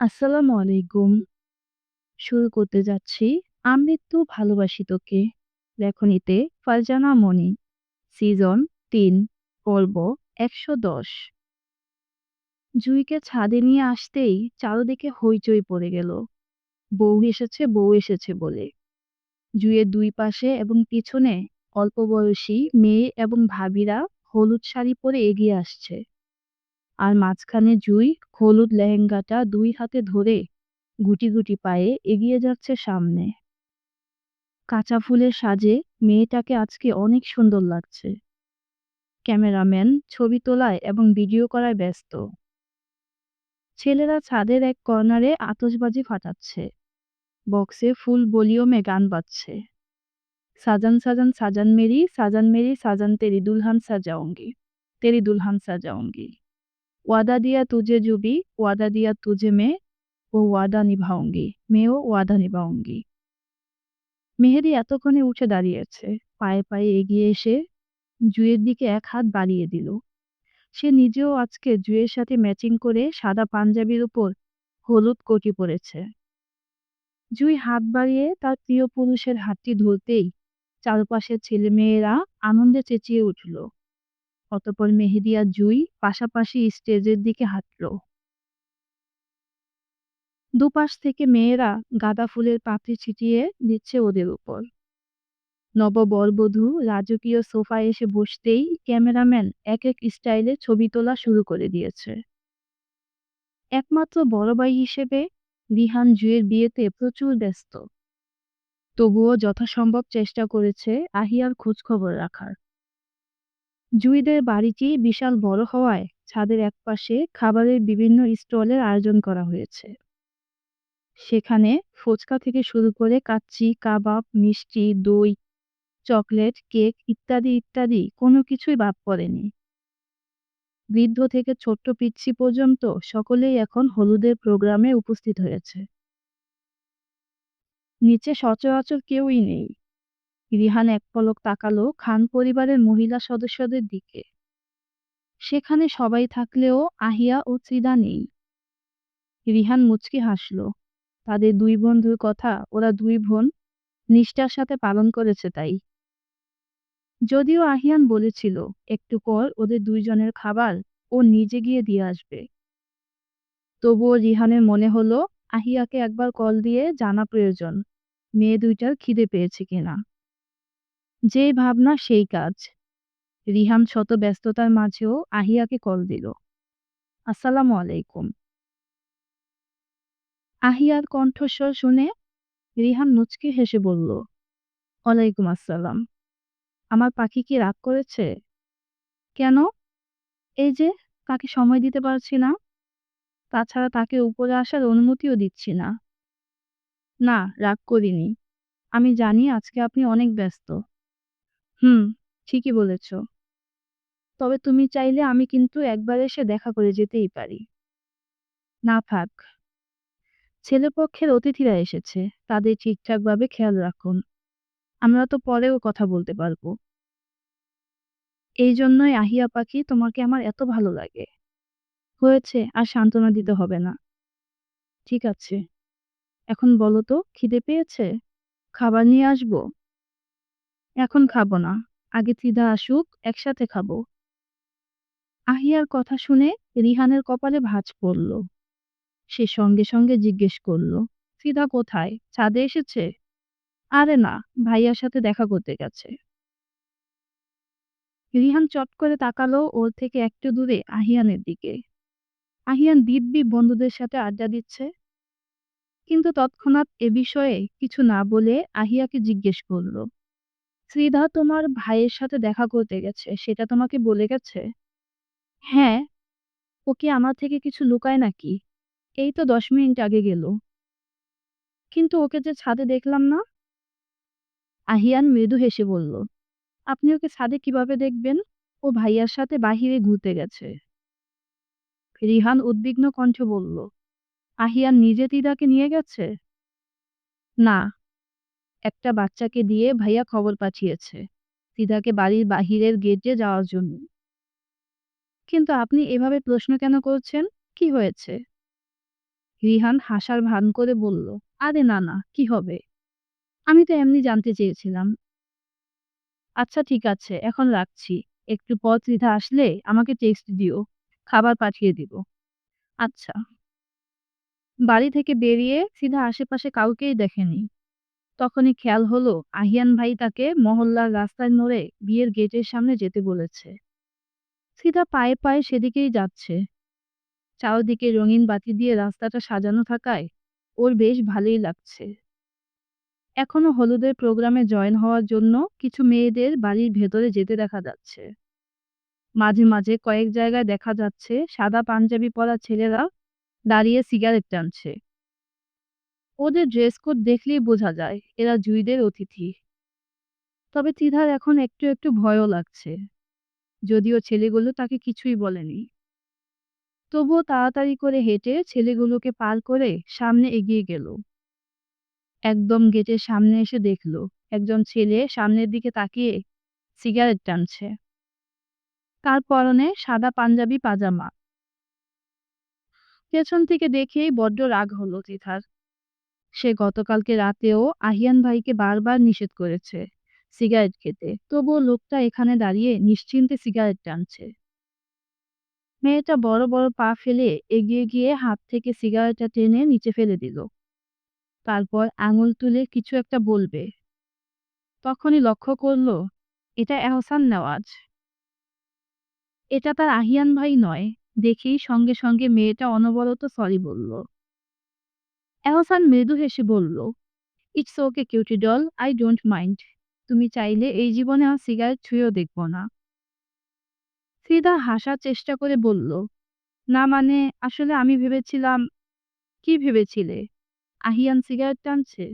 আসসালামু আলাইকুম। শুরু করতে যাচ্ছি। আমৃত্যু ভালোবাসি তোকে। লেখনীতে ফারজানা মনি। সিজন তিন পর্ব একশো দশ। জুইকে ছাদে নিয়ে আসতেই চারদিকে হইচই পড়ে গেল। বউ এসেছে বউ এসেছে বলে। জুঁইয়ের দুই পাশে এবং পিছনে অল্প বয়সী মেয়ে এবং ভাবিরা হলুদ শাড়ি পরে এগিয়ে আসছে। আর মাঝখানে জুঁই, হলুদ লেহেঙ্গাটা দুই হাতে ধরে গুটি গুটি পায়ে এগিয়ে যাচ্ছে সামনে। কাঁচা ফুলের সাজে মেয়েটাকে আজকে অনেক সুন্দর লাগছে। ক্যামেরাম্যান ছবি তোলায় এবং ভিডিও করায় ব্যস্ত। ছেলেরা ছাদের এক কর্নারে আতশবাজি ফাটাচ্ছে। বক্সে ফুল ভলিউমে গান বাজছে। সাজান সাজান সাজান মেরি সাজান মেরি, সাজান তেরি দুলহান সাজাউঙ্গি তেরি দুলহান সাজাউঙ্গি ওয়াদা দিয়া তুজে জুবি ওয়াদা দিয়া তুজে মে ও ওয়াদা নিভাউঙ্গি মেয়েও ওয়াদা নিভাউঙ্গি মেহেদি এতক্ষণে উঠে দাঁড়িয়েছে, পায়ে পায়ে এগিয়ে এসে জুয়ের দিকে এক হাত বাড়িয়ে দিল। সে নিজেও আজকে জুয়ের সাথে ম্যাচিং করে সাদা পাঞ্জাবির উপর হলুদ কোটি পরেছে। জুই হাত বাড়িয়ে তার প্রিয় পুরুষের হাতটি ধরতেই চারপাশের ছেলেমেয়েরা আনন্দে চেঁচিয়ে উঠল। অতপর মেহেদিয়া জুই পাশাপাশি স্টেজের দিকে হাঁটল। দুপাশ থেকে মেয়েরা গাঁদা ফুলের পাপড়ি ছিটিয়ে দিচ্ছে ওদের উপর। নববরবধূ রাজকীয় সোফায় এসে বসতেই ক্যামেরাম্যান এক এক স্টাইলে ছবি তোলা শুরু করে দিয়েছে। একমাত্র বড় ভাই হিসেবে রিহান জুয়ের বিয়েতে প্রচুর ব্যস্ত। তবুও যথাসম্ভব চেষ্টা করেছে আহিয়ার খোঁজখবর রাখার। জুইদের বাড়িটি বিশাল বড় হওয়ায় ছাদের একপাশে খাবারের বিভিন্ন স্টলের আয়োজন করা হয়েছে। সেখানে ফুচকা থেকে শুরু করে কাচ্চি, কাবাব, মিষ্টি, দই, চকলেট, কেক ইত্যাদি ইত্যাদি কোনো কিছুই বাদ পড়েনি। বৃদ্ধ থেকে ছোট্ট পিচ্ছি পর্যন্ত সকলেই এখন হলুদের প্রোগ্রামে উপস্থিত হয়েছে। নিচে সচরাচর কেউই নেই। রিহান এক পলক তাকালো খান পরিবারের মহিলা সদস্যদের দিকে। সেখানে সবাই থাকলেও আহিয়া ও চিদা নেই। রিহান মুচকি হাসল। তাদের দুই বন্ধুর কথা ওরা দুই বোন নিষ্ঠার সাথে পালন করেছে তাই। যদিও আহিয়ান বলেছিল, একটু পর ওদের দুইজনের খাবার ও নিজে গিয়ে দিয়ে আসবে। তবুও রিহানের মনে হলো, আহিয়াকে একবার কল দিয়ে জানা প্রয়োজন, মেয়ে দুইটার খিদে পেয়েছে কিনা। যে ভাবনা সেই কাজ। রিহান শত ব্যস্ততার মাঝেও আহিয়াকে কল দিল। আসসালামু আলাইকুম। আহিয়ার কণ্ঠস্বর শুনে রিহান মুচকি হেসে বলল, ওয়ালাইকুম আসসালাম। আমার পাখি কি রাগ করেছে? কেন? এই যে, তাকে সময় দিতে পারছি না। তাছাড়া তাকে উপরে আসার অনুমতিও দিচ্ছি না। না, রাগ করিনি। আমি জানি আজকে আপনি অনেক ব্যস্ত। হুম, ঠিকই বলেছ। তবে তুমি চাইলে আমি কিন্তু একবার এসে দেখা করে যেতেই পারি। না থাক। ছেলেপক্ষের অতিথিরা এসেছে, তাদের ঠিকঠাকভাবে খেয়াল রাখুন। আমরা তো পরেও কথা বলতে পারব। এই জন্যই আহিয়া পাখি তোমাকে আমার এত ভালো লাগে। হয়েছে, আর সান্ত্বনা দিতে হবে না। ঠিক আছে। এখন বলো তো, খিদে পেয়েছে? খাবার নিয়ে আসব? এখন খাব না। আগে ত্রিধা আসুক, একসাথে খাব। আহিয়ার কথা শুনে রিহানের কপালে ভাঁজ পড়ল। সে সঙ্গে সঙ্গে জিজ্ঞেস করল ত্রিধা কোথায়? ছাদে এসেছে? আরে না, ভাইয়ার সাথে দেখা করতে গেছে। রিহান চট করে তাকালো ওর থেকে একটু দূরে আহিয়ানের দিকে। আহিয়ান দিব্যি বন্ধুদের সাথে আড্ডা দিচ্ছে। কিন্তু তৎক্ষণাৎ এ বিষয়ে কিছু না বলে আহিয়াকে জিজ্ঞেস করল শ্রীধা তোমার ভাইয়ের সাথে দেখা করতে গেছে, সেটা তোমাকে বলে গেছে? হ্যাঁ। ও কি আমার থেকে কিছু লুকায় নাকি? এই তো দশ মিনিট আগে গেল। কিন্তু ওকে যে ছাদে দেখলাম না? আহিয়ান মৃদু হেসে বলল, আপনি ওকে ছাদে কীভাবে দেখবেন? ও ভাইয়ার সাথে বাহিরে ঘুরতে গেছে। রিহান উদ্বিগ্ন কণ্ঠে বলল, আহিয়ান নিজে তিদাকে নিয়ে গেছে? না। একটা বাচ্চাকে দিয়ে ভাইয়া খবর পাঠিয়েছে তিদাকে বাড়ির বাহিরের গেটে যাওয়ার জন্য। কিন্তু আপনি এভাবে প্রশ্ন কেন করছেন? কি হয়েছে? রিহান হাসার ভান করে বলল, আরে না না, কি হবে? আমি তো এমনি জানতে চেয়েছিলাম। আচ্ছা ঠিক আছে, এখন রাখছি। একটু পর ত্রিধা আসলে আমাকে টেক্সট দিও, খাবার পাঠিয়ে দিব। আচ্ছা। বাড়ি থেকে বেরিয়ে সিধা আশেপাশে কাউকেই দেখেনি। তখনই খেয়াল হলো, আহিয়ান ভাই তাকে মহল্লার রাস্তার মোড়ে বিয়ের গেটের সামনে যেতে বলেছে। সিধা পায়ে পায়ে সেদিকেই যাচ্ছে। চারদিকে রঙিন বাতি দিয়ে রাস্তাটা সাজানো থাকায় ওর বেশ ভালোই লাগছে। এখনও হলুদের প্রোগ্রামে জয়েন হওয়ার জন্য কিছু মেয়েদের বাড়ির ভেতরে যেতে দেখা যাচ্ছে। মাঝে মাঝে কয়েক জায়গায় দেখা যাচ্ছে সাদা পাঞ্জাবি পরা ছেলেরা দাঁড়িয়ে সিগারেট টানছে। ওদের ড্রেস কোড দেখলেই বোঝা যায়, এরা জুইদের অতিথি। তবে তিধার এখন একটু একটু ভয়ও লাগছে। যদিও ছেলেগুলো তাকে কিছুই বলেনি। তবুও তাড়াতাড়ি করে হেঁটে ছেলেগুলোকে পার করে সামনে এগিয়ে গেল। একদম গেটের সামনে এসে দেখল, একজন ছেলে সামনের দিকে তাকিয়ে সিগারেট টানছে। তার পরনে সাদা পাঞ্জাবি পাজামা। পেছন থেকে দেখেই বড্ড রাগ হলো তিথার সে গতকালকে রাতেও আহিয়ান ভাইকে বারবার নিষেধ করেছে সিগারেট খেতে। তবুও লোকটা এখানে দাঁড়িয়ে নিশ্চিন্তে সিগারেট টানছে। মেয়েটা বড় বড় পা ফেলে এগিয়ে গিয়ে হাত থেকে সিগারেটটা টেনে নিচে ফেলে দিল। তারপর আঙুল তুলে কিছু একটা বলবে। তখনই লক্ষ্য করল, এটা এহসান নেওয়াজ। এটা তার আহিয়ান ভাই নয়, দেখেই সঙ্গে সঙ্গে মেয়েটা অনবরত সরি বলল। এহসান মৃদু হেসে বলল it's okay cutie doll I don't mind তুমি চাইলে এই জীবনে আর সিগারেট ছুঁয়েও দেখব না। ফিদা হাসার চেষ্টা করে বলল, না মানে আসলে আমি ভেবেছিলাম, কি ভেবেছিলে? আহিয়ান সিগারেট টানছে?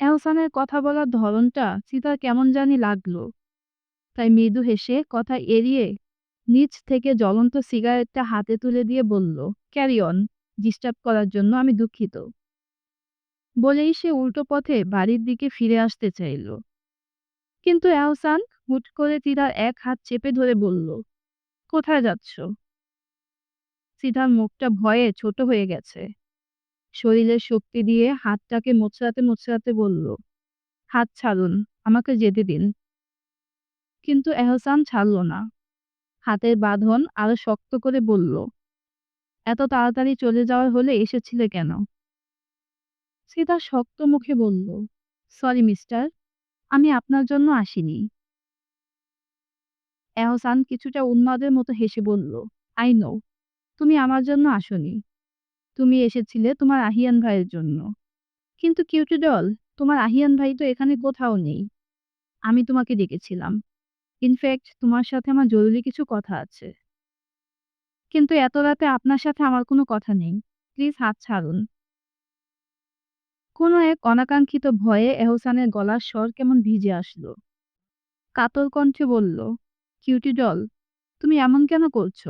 এহসানের কথা বলার ধরনটা সীতার কেমন জানি লাগল। তাই মৃদু হেসে কথা এড়িয়ে নিচ থেকে জ্বলন্ত সিগারেটটা হাতে তুলে দিয়ে বলল ক্যারি অন ডিস্টার্ব করার জন্য আমি দুঃখিত। বলেই সে উল্টো পথে বাড়ির দিকে ফিরে আসতে চাইল। কিন্তু এহসান হুট করে তিরার এক হাত চেপে ধরে বলল, কোথায় যাচ্ছ? সিধার মুখটা ভয়ে ছোট হয়ে গেছে। শরীরের শক্তি দিয়ে হাতটাকে মোচড়াতে মোচড়াতে বলল, হাত ছাড়ুন, আমাকে যেতে দিন। কিন্তু এহসান ছাড়ল না। হাতের বাঁধন আরও শক্ত করে বলল এত তাড়াতাড়ি চলে যাওয়ার হলে এসেছিলে কেন? সীতা শক্ত মুখে বলল সরি মিস্টার আমি আপনার জন্য আসিনি। এহসান কিছুটা উন্মাদের মতো হেসে বলল আই নো তুমি আমার জন্য আসনি। তুমি এসেছিলে তোমার আহিয়ান ভাইয়ের জন্য। কিন্তু কিউটি ডল, তোমার আহিয়ান ভাই তো এখানে কোথাও নেই। আমি তোমাকে ডেকেছিলাম। ইনফ্যাক্ট তোমার সাথে আমার জরুরি কিছু কথা আছে। কিন্তু এত রাতে আপনার সাথে আমার কোনো কথা নেই। প্লিজ হাত ছাড়ুন। কোনো এক অনাকাঙ্ক্ষিত ভয়ে এহসানের গলার স্বর কেমন ভিজে আসলো। কাতর কণ্ঠে বলল, কিউটি ডল, তুমি এমন কেন করছ?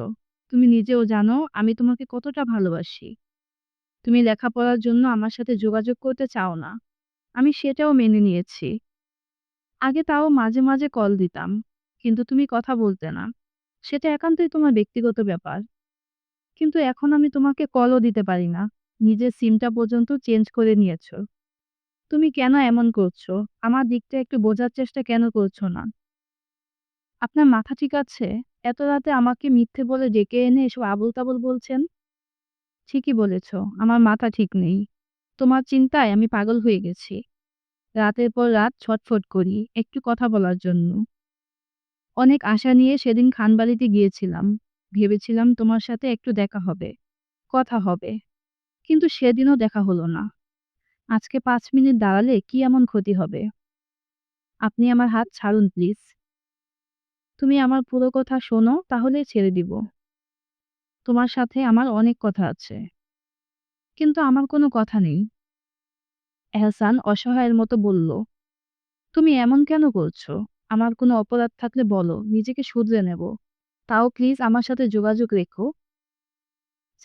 তুমি নিজেও জানো আমি তোমাকে কতটা ভালোবাসি। তুমি লেখাপড়ার জন্য আমার সাথে যোগাযোগ করতে চাও না। আমি সেটাও মেনে নিয়েছি। আগে তাও মাঝে মাঝে কল দিতাম, কিন্তু তুমি কথা বলতে না। সেটা একান্তই তোমার ব্যক্তিগত ব্যাপার। কিন্তু এখন আমি তোমাকে কলও দিতে পারি না। নিজের সিমটা পর্যন্ত চেঞ্জ করে নিয়েছো। তুমি কেন এমন করছ? আমার দিকটা একটু বোঝার চেষ্টা কেন করছ না? আপনার মাথা ঠিক আছে? এত রাতে আমাকে মিথ্যে বলে ডেকে এনে এসব আবল তাবল বলছেন? ঠিকই বলেছ, আমার মাথা ঠিক নেই। তোমার চিন্তায় আমি পাগল হয়ে গেছি। রাতের পর রাত ছটফট করি, একটু কথা বলার জন্য। অনেক আশা নিয়ে সেদিন খানবাড়িতে গিয়েছিলাম। ভেবেছিলাম তোমার সাথে একটু দেখা হবে, কথা হবে। কিন্তু সেদিনও দেখা হলো না। আজকে পাঁচ মিনিট দাঁড়ালে কি এমন ক্ষতি হবে? আপনি আমার হাত ছাড়ুন, প্লিজ। তুমি আমার পুরো কথা শোনো, তাহলে ছেড়ে দিব। তোমার সাথে আমার অনেক কথা আছে। কিন্তু আমার কোনো কথা নেই। এহসান অসহায়ের মতো বলল, তুমি এমন কেন করছ? আমার কোনো অপরাধ থাকলে বলো, নিজেকে শুধরে নেব। তাও প্লিজ আমার সাথে যোগাযোগ রেখো।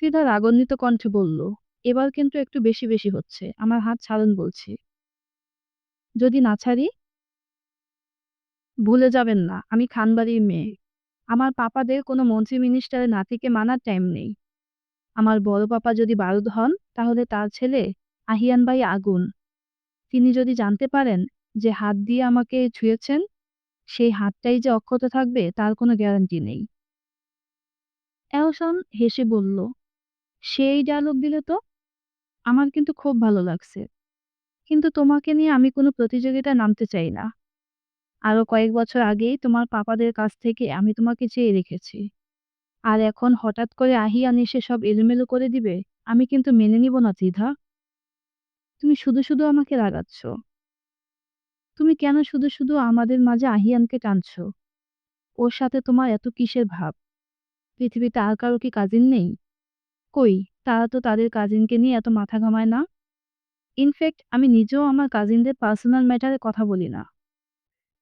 সিধা রাগান্বিত কণ্ঠে বলল, এবার কিন্তু একটু বেশি বেশি হচ্ছে, আমার হাত ছাড়ুন বলছি। যদি না ছাড়ি? ভুলে যাবেন না, আমি খানবাড়ির মেয়ে। আমার পাপাদের কোনো মন্ত্রী মিনিস্টারের নাতিকে মানার টাইম নেই। আমার বড় পাপা যদি বারুদ হন, তাহলে তার ছেলে আহিয়ান ভাই আগুন। তিনি যদি জানতে পারেন যে হাত দিয়ে আমাকে ছুঁয়েছেন, সেই হাতটাই যে অক্ষত থাকবে, তার কোনো গ্যারান্টি নেই। এলসন হেসে বলল, সেই ডায়লগ দিলে তো আমার কিন্তু খুব ভালো লাগছে। কিন্তু তোমাকে নিয়ে আমি কোনো প্রতিযোগিতায় নামতে চাই না। আরও কয়েক বছর আগেই তোমার পাপাদের কাছ থেকে আমি তোমাকে চেয়ে রেখেছি। আর এখন হঠাৎ করে আহিয়ান এসে সব এলোমেলো করে দিবে, আমি কিন্তু মেনে নিব না ত্রিধা তুমি শুধু শুধু আমাকে রাগাচ্ছ। তুমি কেন শুধু শুধু আমাদের মাঝে আহিয়ানকে টানছ? ওর সাথে তোমার এত কিসের ভাব? পৃথিবীতে আর কারও কি কাজিন নেই? কই, তারা তো তাদের কাজিনকে নিয়ে এত মাথা ঘামায় না? ইনফ্যাক্ট, আমি নিজেও আমার কাজিনদের পার্সোনাল ম্যাটারে কথা বলি না।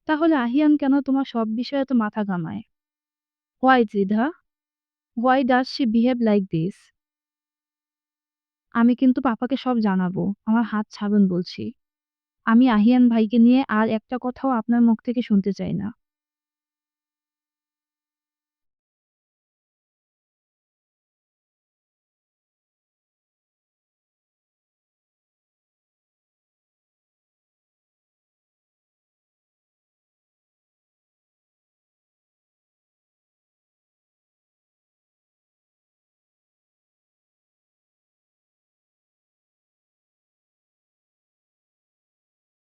তাহলে আহিয়ান কেন তোমার সব বিষয়ে এত মাথা ঘামায়? Why জিধা? Why does she behave like this আমি কিন্তু পাপাকে সব জানাব, আমার হাত ছাড়ুন বলছি। আমি আহিয়ান ভাইকে নিয়ে আর একটা কথাও আপনার মুখ থেকে শুনতে চাই না।